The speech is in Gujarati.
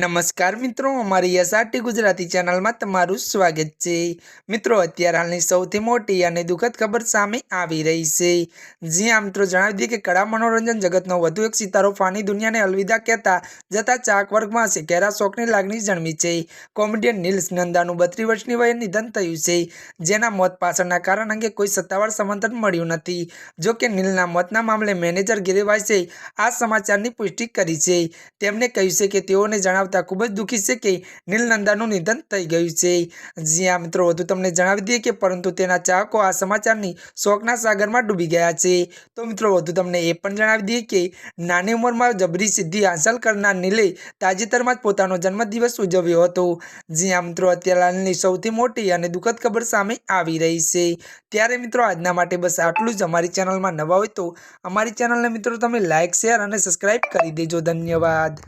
નમસ્કાર મિત્રો, અમારી એસઆરટી ગુજરાતી ચેનલમાં તમારું સ્વાગત છે. મિત્રો, અત્યારે હાલની સૌથી મોટી અને દુઃખદ ખબર સામે આવી રહી છે. જી આ મિત્રો, જણાવી દઈએ કે કળા મનોરંજન જગતનો વધુ એક સિતારો ફાની દુનિયાને અલવિદા કહેતા જતા ચાક વર્ગમાં ઘેરા શોકની લાગણી જન્મી છે. કોમેડિયન નિલ્સ નંદાનું બત્રીસ વર્ષની વયે નિધન થયું છે. જેના મોત પાછળના કારણ અંગે કોઈ સત્તાવાર સમર્થન મળ્યું નથી. જો કે નીલના મોતના મામલે મેનેજર ગિરિવાસે આ સમાચારની પુષ્ટિ કરી છે. તેમણે કહ્યું છે કે તેઓને જણાવતા ખૂબ જ દુઃખી છે કે નીલનંદાનું નિધન થઈ ગયું છે. જી આ મિત્રો, વધુ તમને જણાવી દઈએ કે પરંતુ તેના ચાહકો આ સમાચારની શોકના સાગરમાં ડૂબી ગયા છે. તો મિત્રો, વધુ તમને એ પણ જણાવી દઈએ કે નાની ઉંમરમાં જબરી સિદ્ધિ હાંસલ કરનાર નીલે તાજેતરમાં જ પોતાનો જન્મદિવસ ઉજવ્યો હતો. જી આ મિત્રો, અત્યારે હાલની સૌથી મોટી અને દુઃખદ ખબર સામે આવી રહી છે. ત્યારે મિત્રો, આજના માટે બસ આટલું જ. અમારી ચેનલમાં નવા હોય તો અમારી ચેનલને મિત્રો તમે લાઇક શેર અને સબસ્ક્રાઈબ કરી દેજો. ધન્યવાદ.